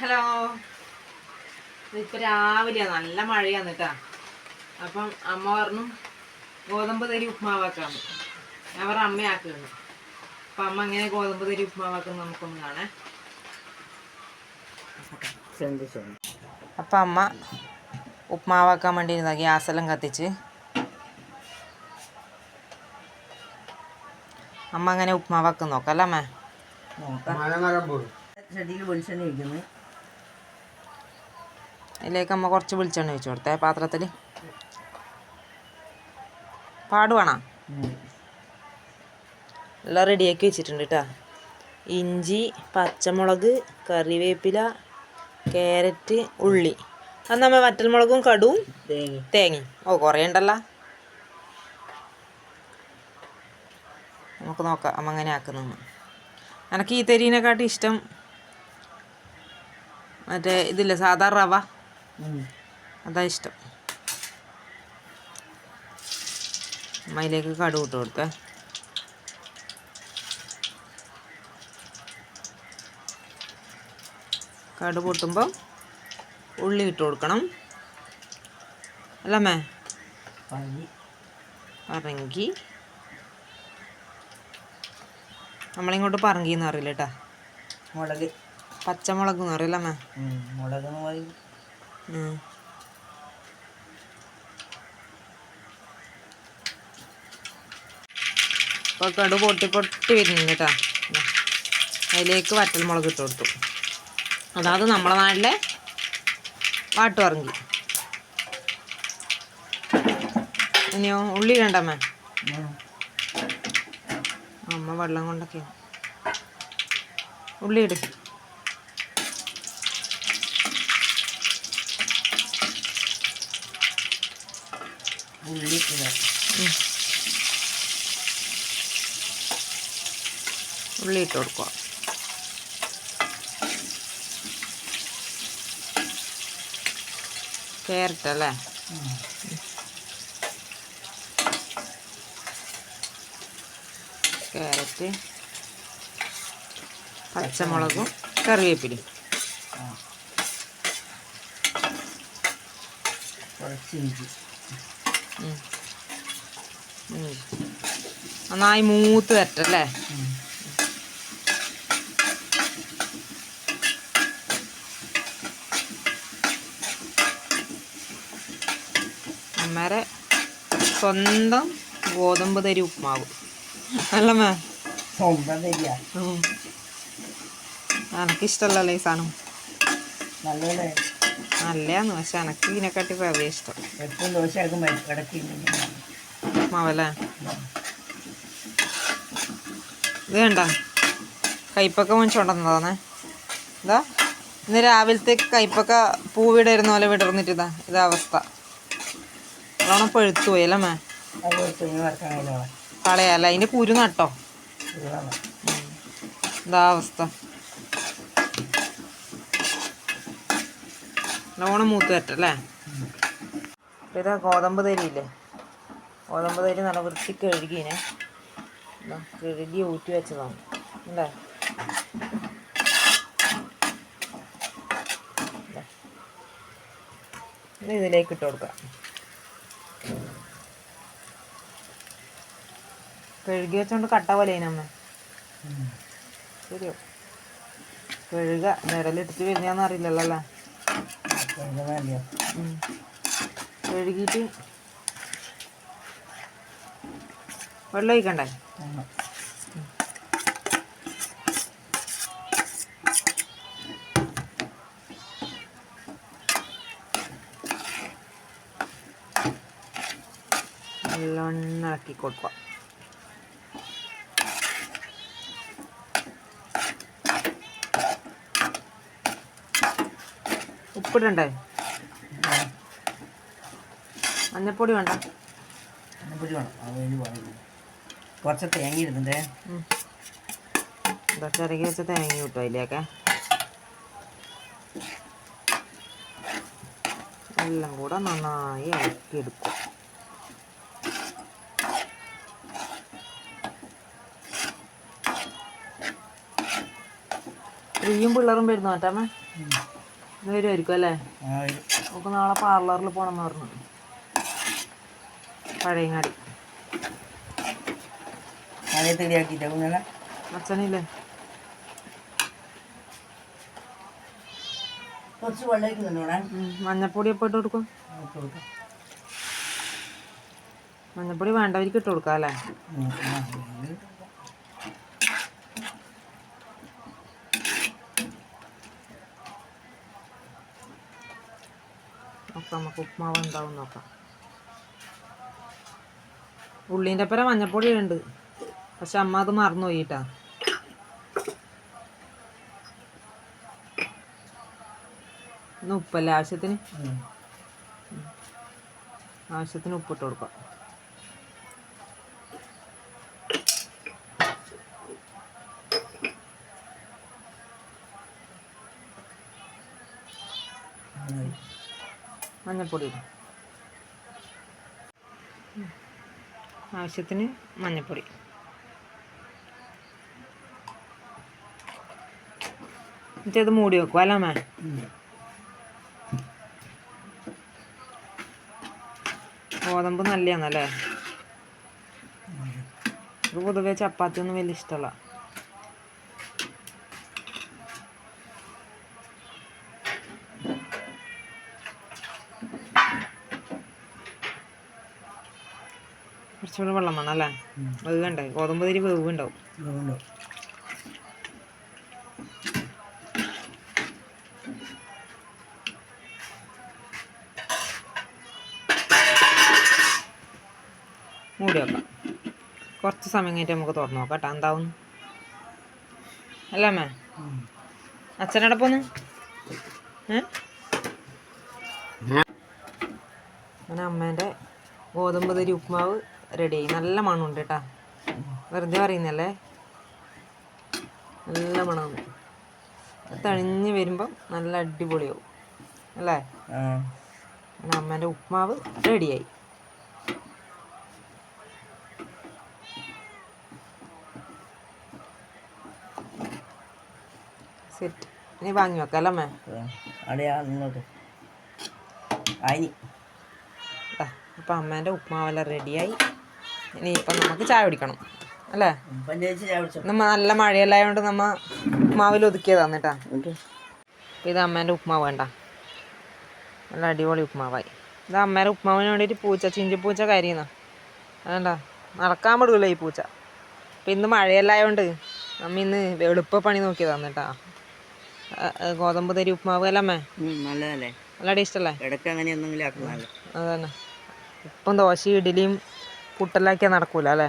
Hello. ഇപ്പൊ രാവിലെ നല്ല മഴയാണ് കേട്ടാ. അപ്പം അമ്മ പറഞ്ഞു ഗോതമ്പ് തരി ഉപ്മാവാക്കാൻ. ഞാൻ പറഞ്ഞ അമ്മയാക്കുന്നു അപ്പൊ അമ്മ എങ്ങനെ ഗോതമ്പ് തരി ഉപ്മാവാക്കുന്നു നമുക്കൊന്ന് കാണേ. അപ്പൊ അമ്മ ഉപ്മാവാക്കാൻ വേണ്ടി ഇരുന്ന ഗ്യാസെല്ലാം കത്തിച്ച്. അമ്മ അങ്ങനെ ഉപ്മാവാക്കാൻ നോക്കാം അല്ലേ അമ്മ? ചെടിയിൽ വെളിച്ചെണ്ണ ഒഴിക്കുന്നു. അതിലേക്ക് നമ്മൾ കുറച്ച് വെളിച്ചെണ്ണ ഒഴിച്ചു കൊടുത്തേ പാത്രത്തിൽ പാടുവാണോ എല്ലാം റെഡിയാക്കി വെച്ചിട്ടുണ്ട് കേട്ടോ ഇഞ്ചി പച്ചമുളക് കറിവേപ്പില ക്യാരറ്റ് ഉള്ളി. അത് നമ്മൾ വറ്റൽമുളകും കടുവും തേങ്ങ തേങ്ങയും. ഓ കുറേ ഉണ്ടല്ലോ. നമുക്ക് നോക്കാം അമ്മ അങ്ങനെ ആക്കുന്നു എനിക്ക് ഈ തെരീനെക്കാട്ടി ഇഷ്ടം മറ്റേ ഇതില്ല സാധാ റവ? അതാ ഇഷ്ടം അമ്മയിലേക്ക് കടുക് ഇട്ട് കൊടുത്തേ. കടുക് പൊട്ടുമ്പോൾ ഉള്ളി ഇട്ട് കൊടുക്കണം. അല്ലമ്മേ? പറങ്കി നമ്മളിങ്ങോട്ട് പറങ്കി എന്ന് അറിയില്ല കേട്ടാ മുളക്. പച്ചമുളക് എന്ന് അറിയില്ല അമ്മേ? ഉം, മുളക് ഇപ്പോൾ കടു പൊട്ടി പൊട്ടി വരുന്നുണ്ട് കേട്ടോ. അതിലേക്ക് വറ്റൽമുളക് ഇട്ട് കൊടുത്തു. അതായത് നമ്മളെ നാട്ടിലെ വാട്ടുപറങ്കി. ഇനിയോ ഉള്ളി ഇടണ്ടമ്മേ. അമ്മ? വെള്ളം കൊണ്ടൊക്കെയാണ് ഉള്ളി ഇട്. ഉള്ളി ഇടുക. ഉം. ഉള്ളി ഇട്ട് കൊടുക്കുക ക്യാരറ്റ് അല്ലേ. ക്യാരറ്റ് പച്ചമുളകും കറിവേപ്പിലയും. കുറച്ച് ഇഞ്ചി. നന്നായി മൂത്ത് വരട്ടല്ലേ. അമ്മേരെ സ്വന്തം ഗോതമ്പ് തരി ഉപ്മാവ്. അല്ലമ്മേ. എനിക്കിഷ്ടമല്ലല്ലോ ഈ സാധനം. നല്ലതല്ലേ? നല്ലതാന്ന് പക്ഷെ എനക്ക് ഇതിനെക്കാട്ടി വളരെ ഇഷ്ടം. എപ്പോഴും ദോശ ഉപ്മാവല്ലേ ഇത് വേണ്ട കയ്പൊക്കെ മേടിച്ചോണ്ടെന്നതാണേ ഇതാ ഇന്ന് രാവിലത്തെ കയ്പൊക്കെ പൂ വിടരുന്ന പോലെ വിടർന്നിട്ട് ഇതാ അവസ്ഥ. അതോണം പഴുത്തു പോയി അല്ലേ മേ? കഴിയില്ല അതിന്റെ കുരു നട്ടോ? ഇതാ അവസ്ഥ. നല്ലോണം മൂത്ത് വരട്ടല്ലേ? അപ്പോൾ ഇതാ ഗോതമ്പ് തരിയില്ലേ? ഗോതമ്പ് തരി നല്ല വൃത്തി കഴുകിനെ കഴുകി ഊറ്റി വെച്ചതാണ്. അല്ലേ ഇതാ. ഇത് ഇതിലേക്ക് ഇട്ട് കൊടുക്കാം. കഴുകി വെച്ചോണ്ട് കട്ട പോലെ അമ്മ. ശരിയോ കഴുക നിരലെടുത്ത് വരുന്നതെന്ന് അറിയില്ലല്ലോ അല്ലേ. കഴുകിയിട്ട് വെള്ളം ഒഴിക്കണ്ടേ? വെള്ളം ഇളക്കി കൊടുക്കുക. ഉപ്പിടണ്ടേ മഞ്ഞപ്പൊടി വേണ്ട. മഞ്ഞപ്പൊടി വേണം. പറയുന്നു കുറച്ച് തേങ്ങ ഇടുന്നുണ്ടേ. കുറച്ച് ഇറങ്ങി വെച്ച തേങ്ങ കിട്ടും അതിലേക്ക്. എല്ലാം കൂടെ നന്നായി ഇളക്കിയെടുക്കും. സ്ത്രീയും പിള്ളേരും വരുന്നു മാറ്റാമേ വരുമായിരിക്കും അല്ലേ? ആ നമുക്ക് നാളെ പാർലറിൽ പോകണമെന്ന് പറഞ്ഞു. പഴയങ്ങാടി അച്ഛനില്ലേ? കുറച്ച് മഞ്ഞപ്പൊടി എപ്പോൾ ഇട്ട് കൊടുക്കും? മഞ്ഞപ്പൊടി വേണ്ടവർക്ക് ഇട്ട് കൊടുക്കാം അല്ലേ? നമുക്ക് ഉപ്മാവ് എന്താവും നോക്കാം. ഉള്ളീന്റെ ഒപ്പര മഞ്ഞപ്പൊടി ഉണ്ട് പക്ഷെ അമ്മ അത് മറന്നു പോയിട്ടാ. ഇന്ന് ഉപ്പല്ലേ? ആവശ്യത്തിന്? ആവശ്യത്തിന് ഉപ്പിട്ട് കൊടുക്കാം. മഞ്ഞൾപ്പൊടി ഇടും. ആവശ്യത്തിന് മഞ്ഞൾപ്പൊടി. എന്നിട്ട് അത് മൂടി വെക്കും അല്ല മേ ഗോതമ്പ് നല്ലതാണല്ലേ ഇത് പൊതുവെ ചപ്പാത്തി ഒന്നും വലിയ ഇഷ്ടമല്ല. കുറച്ചുകൂടി വെള്ളം വേണം അല്ലേ? വെവുണ്ട് വേണ്ടേ ഗോതമ്പ് തിരി വെവുണ്ടാവും മൂടി വെക്കാം. കുറച്ച് സമയം കഴിഞ്ഞിട്ട് നമുക്ക് തുറന്നു നോക്കാം കേട്ടോ. എന്താവും? അല്ലേ അമ്മേ? അച്ഛനടപ്പൊന്ന് അങ്ങനെ അമ്മേന്റെ ഗോതമ്പ് തരി ഉപ്മാവ് റെഡിയായി നല്ല മണമുണ്ട് കേട്ടാ വെറുതെ പറയുന്നല്ലേ നല്ല മണമാണ്. തണിഞ്ഞ് വരുമ്പം നല്ല അടിപൊളിയാവും. അല്ലേ? അമ്മേന്റെ ഉപ്മാവ് റെഡിയായി. സെറ്റ്. ഇനി വാങ്ങി വെക്കാം അല്ലേ അപ്പം അമ്മേന്റെ ഉപ്മാവെല്ലാം റെഡിയായി. ഇനിയിപ്പം നമുക്ക് ചായ കുടിക്കണം അല്ലേ? നമ്മ നല്ല മഴയല്ലായതുകൊണ്ട് നമ്മ ഉപ്മാവിൽ ഒതുക്കിയതാണ് കേട്ടാ. ഇത് അമ്മേന്റെ ഉപ്മാവ് വേണ്ട നല്ല അടിപൊളി ഉപ്മാവായി. ഇത് അമ്മേന്റെ ഉപ്മാവിന് വേണ്ടിയിട്ട് പൂച്ച ചിഞ്ചിപ്പൂച്ച കരിയുന്ന വേണ്ട നടക്കാൻ പറ്റില്ല ഈ പൂച്ച. അപ്പം ഇന്ന് മഴയല്ലായതുകൊണ്ട് നമ്മ ഇന്ന് എളുപ്പ പണി നോക്കിയതാണ് കേട്ടാ. ഗോതമ്പ് തരി ഉപ്മാവ് അല്ലേ അമ്മേ? നല്ലതല്ലേ? നല്ല ടേസ്റ്റ് അല്ലേ? ആക്കുന്നതല്ലേ അതന്നെ. ഇപ്പം ദോശയും ഇഡലിയും പുട്ടെല്ലാക്കിയാൽ നടക്കൂല അല്ലേ.